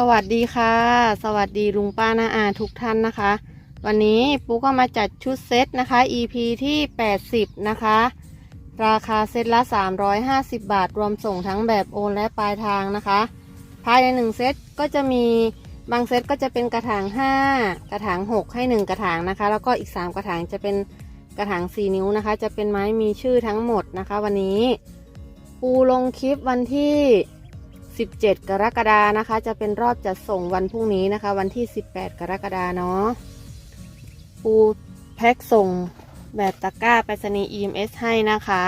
สวัสดีค่ะ สวัสดีลุงป้านาอาทุกท่านนะคะ วันนี้ปูก็มาจัดชุดเซตนะคะ EP ที่ 80 นะคะ ราคาเซตละ 350 บาท รวมส่งทั้งแบบโอนและปลายทางนะคะ ภายในหนึ่งเซตก็จะมีบางเซตก็จะเป็นกระถาง 5 กระถาง 6 ให้ 1 กระถางนะคะ แล้วก็อีก 3 กระถางจะเป็นกระถาง 4 นิ้วนะคะ จะเป็นไม้มีชื่อทั้งหมดนะคะ วันนี้ปูลงคลิปวันที่ 17 กรกฎานะคะ จะเป็นรอบจัดส่งวันพรุ่งนี้นะคะ วันที่ 18 กรกฎาเนาะปูแพ็คส่งแบบตะกร้าไปรษณีย์ EMS ให้นะคะ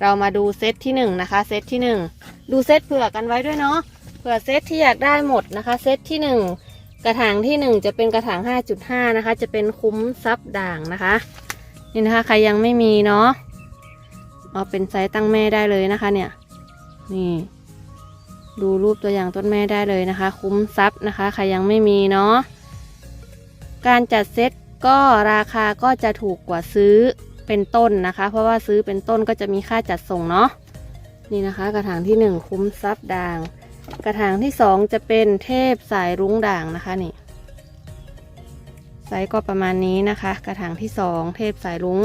เรามาดูเซตที่1นะคะเซตที่ 1 ดูเซตเผื่อกันไว้ด้วยเนาะเผื่อเซตที่อยากได้หมดนะคะเซตที่ 1 กระถางที่ 1 จะเป็นกระถาง 5.5 นะคะ จะเป็นคุ้มซับด่างนะคะนี่นะคะใครยังไม่มีเนาะเอาเป็นไซส์ตั้งแม่ได้เลยนะคะเนี่ยนี่ ดูรูปตัวอย่างต้นแม่ได้เลยนะคะ คุ้มซับนะคะใครยังไม่มีเนาะการจัดเซตก็ราคาก็จะถูกกว่าซื้อเป็นต้นนะคะ เพราะว่าซื้อเป็นต้นก็จะมีค่าจัดส่งเนาะนี่นะคะ กระถางที่หนึ่งคุ้มซับด่าง กระถางที่สองจะเป็นเทพสายรุ้งด่างนะคะนี่ไซส์ก็ประมาณนี้นะคะ กระถางที่สองเทพสายรุ้ง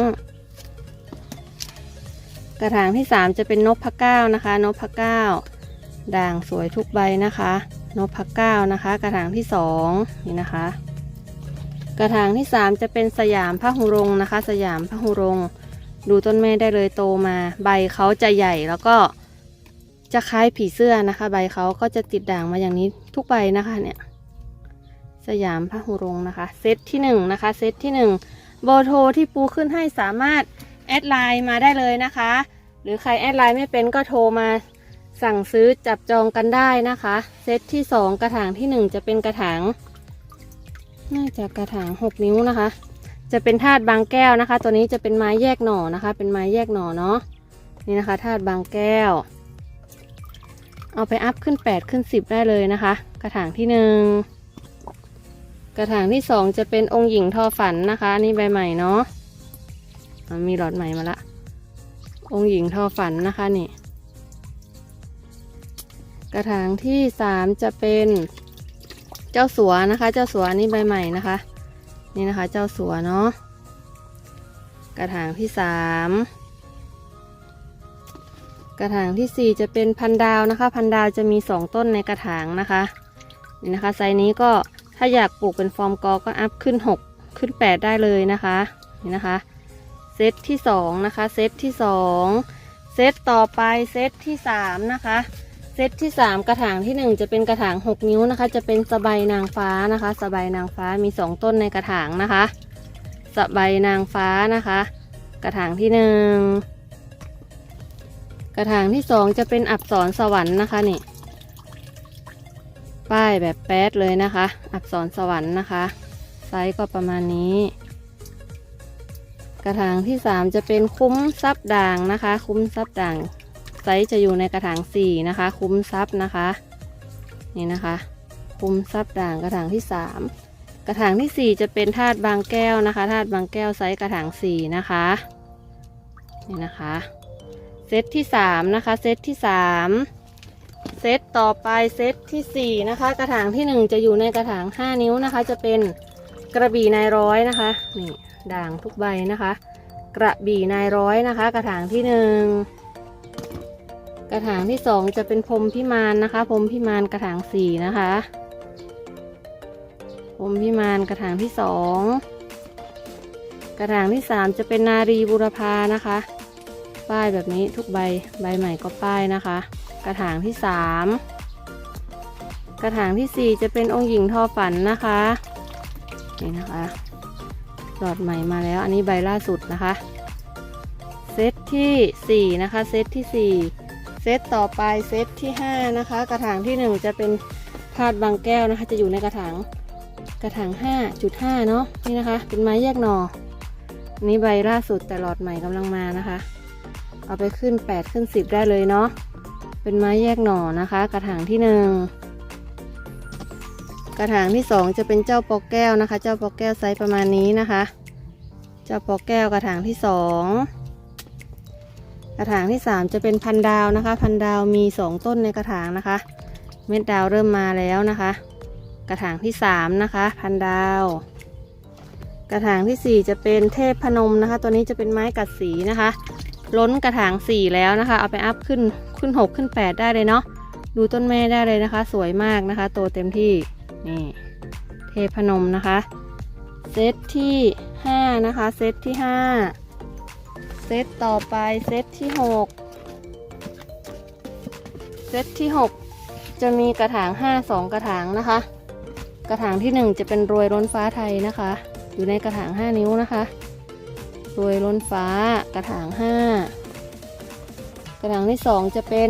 กระถางที่สามจะเป็นนพพะเก้านะคะนพพะเก้า ด่างสวยทุกใบนะคะนพเก้านะคะ กระถางที่สองนี่นะคะ กระถางที่สามจะเป็นสยามพระหุรงนะคะ สยามพระหุรงดูต้นแม่ได้เลยโตมา ใบเขาจะใหญ่แล้วก็จะคล้ายผีเสื้อนะคะ ใบเขาก็จะติดด่างมาอย่างนี้ทุกใบนะคะเนี่ย สยามพระหุรงนะคะ เซตที่หนึ่งนะคะเซตที่หนึ่งเบอร์โทรที่ปูขึ้นให้สามารถแอดไลน์มาได้เลยนะคะ หรือใครแอดไลน์ไม่เป็นก็โทรมา สั่งซื้อจับจองกันได้นะคะ เซตที่2กระถางที่1จะเป็นกระถางน่าจะกระถาง6นิ้วนะคะ จะเป็นธาตุบางแก้วนะคะ ตัวนี้จะเป็นไม้แยกหน่อนะคะ เป็นไม้แยกหน่อเนาะนี่นะคะธาตุบางแก้ว เอาไปอัพขึ้น8ขึ้น10ได้เลยนะคะ กระถางที่1กระถางที่2จะเป็นองค์หญิงทอฝันนะคะนี่ใบใหม่เนาะมีหลอดใหม่มาละ องค์หญิงทอฝันนะคะนี่ กระถางที่สามจะเป็นเจ้าสัวนะคะ เจ้าสัวนี่ใบใหม่นะคะ นี่นะคะ เจ้าสัวเนาะกระถางที่สามกระถางที่สี่จะเป็นพันดาวนะคะ พันดาวจะมีสองต้นในกระถางนะคะนี่นะคะไซส์นี้ก็ถ้าอยากปลูกเป็นฟอร์มกอก็อัพขึ้นหกขึ้นแปดได้เลยนะคะนี่นะคะเซตที่สองนะคะเซตที่สองเซตต่อไปเซตที่สามนะคะ เซตที่ 3 กระถางที่ 1 จะเป็นกระถาง 6 นิ้วนะคะ จะเป็นสบายนางฟ้านะคะสบายนางฟ้ามี 2 ต้นในกระถางนะคะสบายนางฟ้านะคะ กระถางที่ 1 กระถางที่ 2 จะเป็นอับสรสวรรค์นะคะนี่ป้ายแบบแป๊ดเลยนะคะ อับสรสวรรค์นะคะ ไซส์ก็ประมาณนี้ กระถางที่ 3 จะเป็นคุ้มซับด่างนะคะ คุ้มซับด่าง ไซส์จะอยู่ในกระถาง4นะคะ คุ้มซับนะคะ นี่นะคะ คุ้มซับด่างกระถางที่3กระถางทีสี่4จะเป็นธาตุบางแก้วนะคะธาตุบางแก้วไซส์กระถาง4นะคะนี่นะคะเซตที่3นะคะเซตที่3เซตต่อไปเซตที่4นะคะกระถางที่1จะอยู่ในกระถาง5นิ้วนะคะ จะเป็นกระบี่นายร้อยนะคะนี่ด่างทุกใบนะคะ กระบี่นายร้อยนะคะ กระถางที่หนึ่ง กระถางที่สองจะเป็นพรมพิมานนะคะ พรมพิมานกระถางสี่นะคะ พรมพิมานกระถางที่สองกระถางที่สามจะเป็นนารีบุรพานะคะ ป้ายแบบนี้ทุกใบใบใหม่ก็ป้ายนะคะ กระถางที่สามกระถางที่สี่จะเป็นองค์หญิงทอฝันนะคะนี่นะคะหลอดใหม่มาแล้วอันนี้ใบล่าสุดนะคะ เซตที่4นะคะ เซตที่4 เซตต่อไปเซตที่ 5 นะคะ กระถางที่ 1 จะเป็นธาตุบางแก้วนะคะ จะอยู่ในกระถางกระถาง 5.5 เนาะนี่นะคะ เป็นไม้แยกหนอ่อนนี้ใบล่าสุดแต่หลอดใหม่กำลังมานะคะ เอาไปขึ้น 8 ขึ้น 10 ได้เลยเนาะเป็นไม้แยกหน่อนะคะ กระถางที่ 1 กระถางที่ 2 จะเป็นเจ้าปอกแก้วนะคะ เจ้าปอกแก้วไซส์ประมาณนี้นะคะ เจ้าปอกแก้วกระถางที่ 2 กระถางที่ 3 จะเป็นพันดาวนะคะ พันดาวมี 2 ต้นในกระถางนะคะ เม็ดดาวเริ่มมาแล้วนะคะ กระถางที่สามนะคะ พันดาว กระถางที่สี่จะเป็นเทพพนมนะคะ ตัวนี้จะเป็นไม้กัดสีนะคะ ล้นกระถางสี่แล้วนะคะ เอาไปอัพขึ้นขึ้นหกขึ้นแปดได้เลยเนาะดูต้นแม่ได้เลยนะคะ สวยมากนะคะ โตเต็มที่นี่เทพพนมนะคะ เซตที่ห้านะคะ เซตที่ห้า เซตต่อไปเซตที่หกเซตที่หกจะมีกระถางห้าสองกระถางนะคะ กระถางที่หนึ่งจะเป็นรวยล้นฟ้าไทยนะคะ อยู่ในกระถางห้านิ้วนะคะ รวยล้นฟ้ากระถางห้ากระถางที่สองจะเป็น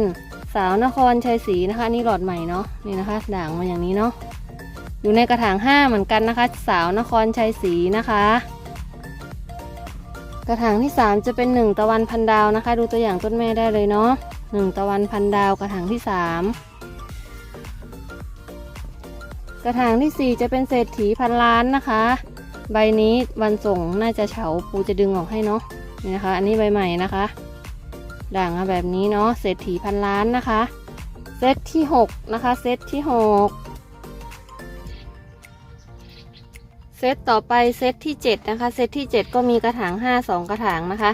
สาวนครชัยศรีนะคะนนี่หลอดใหม่เนาะนี่นะคะ ด่างมาอย่างนี้เนาะอยู่ในกระถางห้าเหมือนกันนะคะ สาวนครชัยศรีนะคะ กระถางที่ 3 จะเป็น 1 ตะวันพันดาวนะคะ ดูตัวอย่างต้นแม่ได้เลยเนาะ1ตะวันพันดาวกระถางที่ 3 กระถางที่ 4 จะเป็นเศรษฐีพันล้านนะคะ ใบนี้วันส่งน่าจะเฉาปูจะดึงออกให้เนาะนี่นะคะ อันนี้ใบใหม่นะคะ ด่างแบบนี้เนาะเศรษฐีพันล้านนะคะ เซตที่ 6 นะคะ เซตที่ 6 ตต่อไปเซตที่เจ็ดนะคะ เซตที่เจ็ดก็มีกระถางห้าสองกระถางนะคะ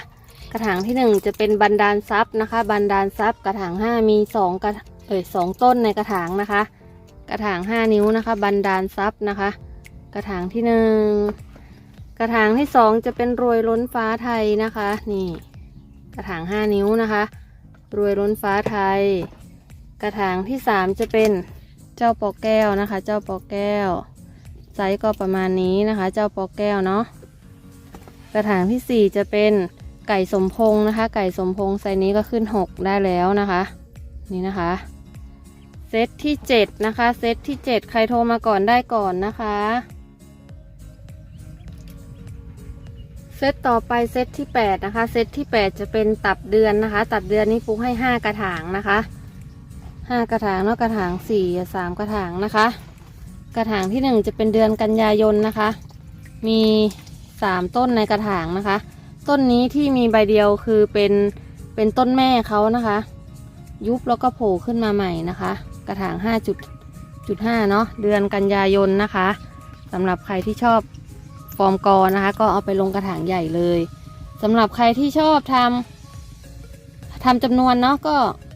กระถางที่หนึ่งจะเป็นบันดาลทรัพย์นะคะ บันดาลทรัพย์กระถางห้ามีสองกระเอ่ยสองต้นในกระถางนะคะ กระถางห้านิ้วนะคะ บันดาลทรัพย์นะคะ กระถางที่หนึ่งกระถางที่สองจะเป็นรวยล้นฟ้าไทยนะคะ นี่ กระถางห้านิ้วนะคะ รวยล้นฟ้าไทย กระถางที่สามจะเป็นเจ้าปอแก้วนะคะ เจ้าปอแก้ว ไซส์ก็ประมาณนี้นะคะ เจ้าปอแก้วเนาะกระถางที่สี่จะเป็นไก่สมพงนะคะ ไก่สมพงไซส์นี้ก็ขึ้นหกได้แล้วนะคะ นี่นะคะเซตที่เจ็ดนะคะ เซตที่เจ็ดใครโทรมาก่อนได้ก่อนนะคะ เซตต่อไปเซตที่ 8 นะคะ เซตที่ 8 จะเป็นตับเดือนนะคะ ตับเดือนนี้ปุ๊กให้ 5 กระถางนะคะ 5 กระถางแล้วกระถาง4 3 กระถางนะคะ กระถางที่1จะเป็นเดือนกันยายนนะคะ มี3ต้นในกระถางนะคะ ต้นนี้ที่มีใบเดียวคือเป็นเป็นต้นแม่เขานะคะ ยุบแล้วก็โผล่ขึ้นมาใหม่นะคะ กระถาง5.5เนาะเดือนกันยายนนะคะสำหรับใครที่ชอบฟอร์มกอนะคะ ก็เอาไปลงกระถางใหญ่เลยสำหรับใครที่ชอบทำทำจำนวนเนาะก็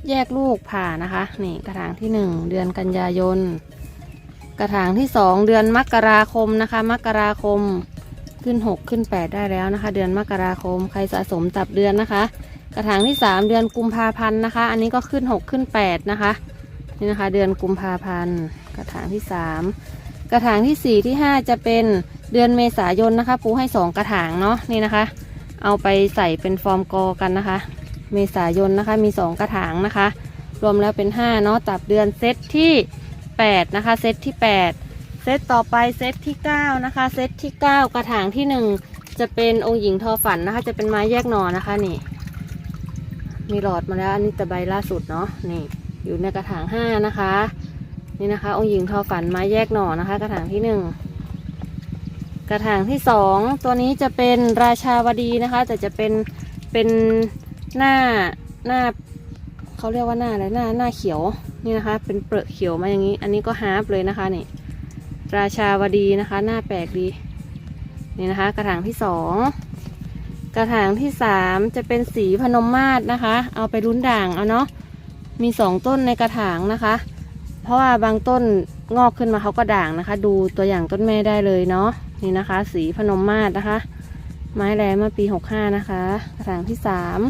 แยกลูกผ่านะคะ นี่กระถางที่1เดือนกันยายน กระถางที่2เดือนมกราคมนะคะ มกราคมขึ้น 6 ขึ้น 8 ได้แล้วนะคะ เดือนมกราคมใครสะสมตับเดือนนะคะ กระถางที่ 3 เดือนกุมภาพันธ์นะคะ อันนี้ก็ขึ้น 6 ขึ้น 8 นะคะนี่นะคะ เดือนกุมภาพันธ์กระถางที่ 3 กระถางที่ 4 ที่ 5 จะเป็นเดือนเมษายนนะคะ ปูให้ 2 กระถางเนาะนี่นะคะ เอาไปใส่เป็นฟอร์มกอกันนะคะ เมษายนนะคะมี 2 กระถางนะคะ รวมแล้วเป็น 5 เนาะตับเดือนเซตที่ 8 นะคะ เซตที่ 8 เซตต่อไปเซตที่ 9 นะคะ เซตที่ 9 กระถางที่ 1 จะเป็นองค์หญิงทอฝันนะคะ จะเป็นไม้แยกหนอนะคะนี่ มีหลอดมาแล้วอันนี้แต่ใบล่าสุดเนาะนี่ อยู่ในกระถางห้านะคะ นี่นะคะ องค์หญิงทอฝันไม้แยกหนอนะคะ กระถางที่หนึ่งกระถางที่สองตัวนี้จะเป็นราชาวดีนะคะ แต่จะเป็นเป็นหน้าหน้า เขาเรียกว่าหน้าอะไรหน้าหน้าเขียวนี่นะคะ เป็นเปลือกเขียวมาอย่างนี้ อันนี้ก็ฮาร์ปเลยนะคะนี่ราชาวดีนะคะ หน้าแปลกดีนี่นะคะ กระถางที่สองกระถางที่สามจะเป็นสีพนมมาศนะคะ เอาไปรุ้นด่างเอาเนาะมีสองต้นในกระถางนะคะ เพราะว่าบางต้นงอกขึ้นมาเขาก็ด่างนะคะ ดูตัวอย่างต้นแม่ได้เลยเนาะนี่นะคะ สีพนมมาศนะคะ ไม้แรงเมื่อปี65นะคะ กระถางที่สาม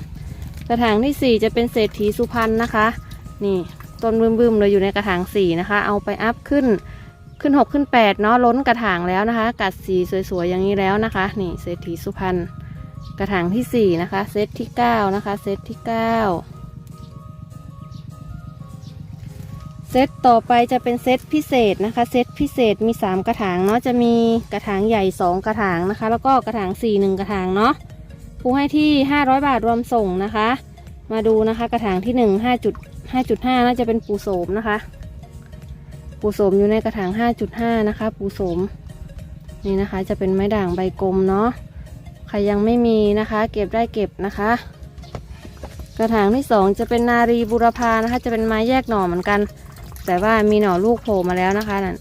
กระถางที่สี่จะเป็นเศรษฐีสุพรรณนะคะ นี่ต้นบึ้มๆเลยอยู่ในกระถางสี่นะคะ เอาไปอัพขึ้นขึ้นหกขึ้นแปดเนาะล้นกระถางแล้วนะคะ กัดสีสวยๆอย่างนี้แล้วนะคะ นี่เศรษฐีสุพรรณกระถางที่ 4 นะคะ เซตที่ 9 นะคะ เซตที่ 9 เซตต่อไปจะเป็นเซตพิเศษนะคะ เซตพิเศษมี 3 กระถางเนาะจะมีกระถางใหญ่ 2 กระถางนะคะ แล้วก็กระถาง 4 1 กระถางเนาะ ปูให้ที่ 500 บาทรวมส่งนะคะ มาดูนะคะกระถางที่1 5 5.5น่าจะเป็นปูโสมนะคะ ปูโสมอยู่ในกระถาง 5.5 นะคะ ปูโสมนี่นะคะจะเป็นไม้ด่างใบกลมเนาะใครยังไม่มีนะคะ เก็บได้เก็บนะคะ กระถางที่สองจะเป็นนารีบุรพานะคะ จะเป็นไม้แยกหน่อเหมือนกัน แต่ว่ามีหน่อลูกโผล่มาแล้วนะคะนั่น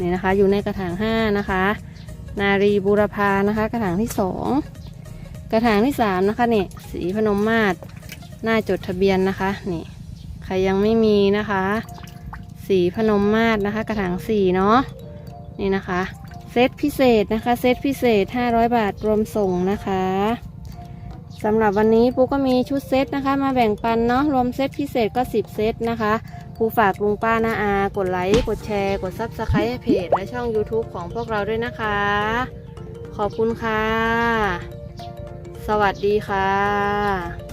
นี่นะคะอยู่ในกระถางห้านะคะ นารีบูรพานะคะ กระถางที่สอง กระถางที่สามนะคะนี่สีพนมมาศหน้าจดทะเบียนนะคะนี่ใครยังไม่มีนะคะ สีพนมมาศนะคะ กระถางสี่เนาะนี่นะคะเซตพิเศษนะคะเซตพิเศษ 500 บาทรวมส่งนะคะสำหรับวันนี้ปูก็มีชุดเซตนะคะ มาแบ่งปันเนาะรวมเซตพิเศษก็ 10 เซตนะคะปูฝากลุงป้านาอา กดไลค์ กดแชร์ กดซับสไครต์เพจ และช่อง YouTube ของพวกเราด้วยนะคะ ขอบคุณค่ะ สวัสดีค่ะ